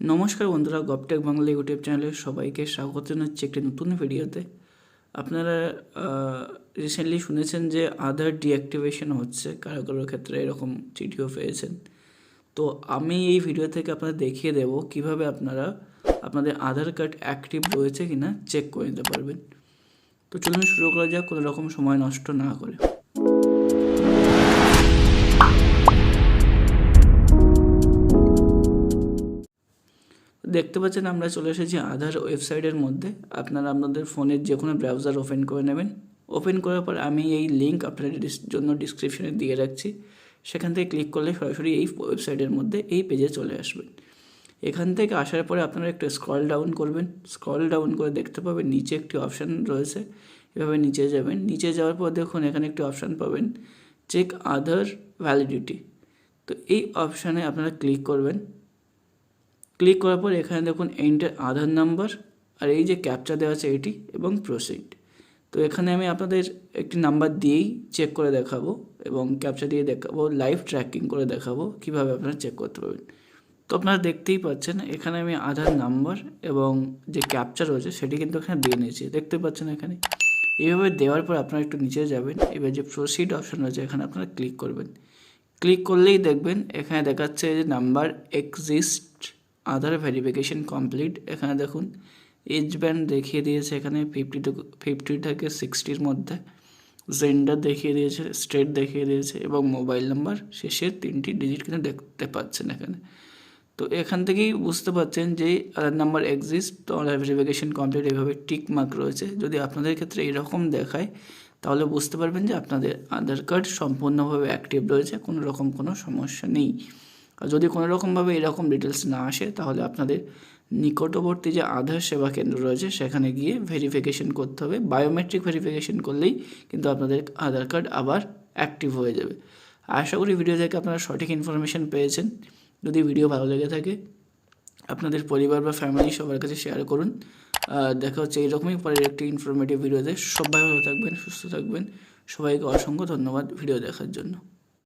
নমস্কার বন্ধুরা, গপটেক বাংলা ইউটিউব চ্যানেলে সবাইকে স্বাগত জানাচ্ছি একটি নতুন ভিডিওতে। আপনারা রিসেন্টলি শুনেছেন যে আধার ডিঅ্যাক্টিভেশন হচ্ছে কারও কারোর ক্ষেত্রে এরকম চিঠিও পেয়েছেন। তো আমি এই ভিডিও থেকে আপনাদের দেখিয়ে দেব কীভাবে আপনারা আপনাদের আধার কার্ড অ্যাক্টিভ রয়েছে কিনা চেক করে নিতে পারবেন। তো চলুন শুরু করা যাক, কোনো রকম সময় নষ্ট না করে। দেখতে পাচ্ছেন আমরা চলে এসেছি আধার ওয়েবসাইটের মধ্যে। আপনারা আপনাদের ফোনের যে কোনো ব্রাউজার ওপেন করে নেবেন। ওপেন করার পর আমি এই লিঙ্ক আপনাদের জন্য ডিসক্রিপশনে দিয়ে রাখছি। সেখান থেকে ক্লিক করলে সরাসরি এই ওয়েবসাইটের মধ্যে এই পেজে চলে আসবেন এখান থেকে আসার পরে আপনারা একটু স্ক্রল ডাউন করবেন। স্ক্রল ডাউন করে দেখতে পাবেন নিচে একটি অপশান রয়েছে। এভাবে নিচে যাবেন। নিচে যাওয়ার পর দেখুন, এখানে একটি অপশান পাবেন। চেক আধার ভ্যালিডিটি তো এই অপশানে আপনারা ক্লিক করবেন। ক্লিক করার পর এখানে দেখুন এন্টার আধার নাম্বার আর এই যে ক্যাপচা দেওয়া আছে এটি এবং প্রসিড তো এখানে আমি আপনাদের একটি নাম্বার দিয়েই চেক করে দেখাবো এবং ক্যাপচা দিয়ে দেখাবো লাইভ ট্র্যাকিং করে দেখাবো কীভাবে আপনারা চেক করতে পারবেন। তো আপনারা দেখতেই পাচ্ছেন এখানে আমি আধার নাম্বার এবং যে ক্যাপচা রয়েছে সেটি কিন্তু এখানে দিয়ে নিয়েছি। দেখতে পাচ্ছেন এখানে? এইভাবে দেওয়ার পর আপনারা একটু নিচে যাবেন, এবার যে প্রসিড অপশন রয়েছে এখানে আপনারা ক্লিক করবেন। ক্লিক করলেই দেখবেন এখানে দেখাচ্ছে যে number exist Aadhaar verification complete এখানে দেখুন এজ ব্যান্ড দেখিয়ে দিয়েছে এখানে ফিফটি টু ফিফটি থেকে সিক্সটির মধ্যে জেন্ডার দেখিয়ে দিয়েছে স্টেট দেখিয়ে দিয়েছে এবং মোবাইল নাম্বার শেষের তিনটি ডিজিট কিন্তু দেখতে পাচ্ছেন এখানে। তো এখান থেকেই বুঝতে পারছেন যে আধার নাম্বার এক্সিস্ট তো আধার ভেরিফিকেশন কমপ্লিট এভাবে টিক মার্ক রয়েছে। যদি আপনাদের ক্ষেত্রে এরকম দেখায়, তাহলে বুঝতে পারবেন যে আপনাদের আধার কার্ড সম্পূর্ণভাবে অ্যাক্টিভ রয়েছে, কোনো রকম কোনো সমস্যা নেই। যদি কোনো রকমভাবে এরকম ডিটেলস না আসে, তাহলে আপনাদের নিকটবর্তী যে আধার সেবা কেন্দ্র রয়েছে, সেখানে গিয়ে ভেরিফিকেশন করতে হবে। বায়োমেট্রিক ভেরিফিকেশন করলেই কিন্তু আপনাদের আধার কার্ড আবার অ্যাক্টিভ হয়ে যাবে। আশা করি ভিডিও থেকে আপনারা সঠিক ইনফরমেশন পেয়েছেন। যদি ভিডিও ভালো লেগে থাকে, আপনাদের পরিবার বা ফ্যামিলি সবার কাছে শেয়ার করুন। দেখা হচ্ছে এইরকমই পরের একটি ইনফরমেটিভ ভিডিওতে সবাই ভালো থাকবেন, সুস্থ থাকবেন। সবাইকে অসংখ্য ধন্যবাদ ভিডিও দেখার জন্য।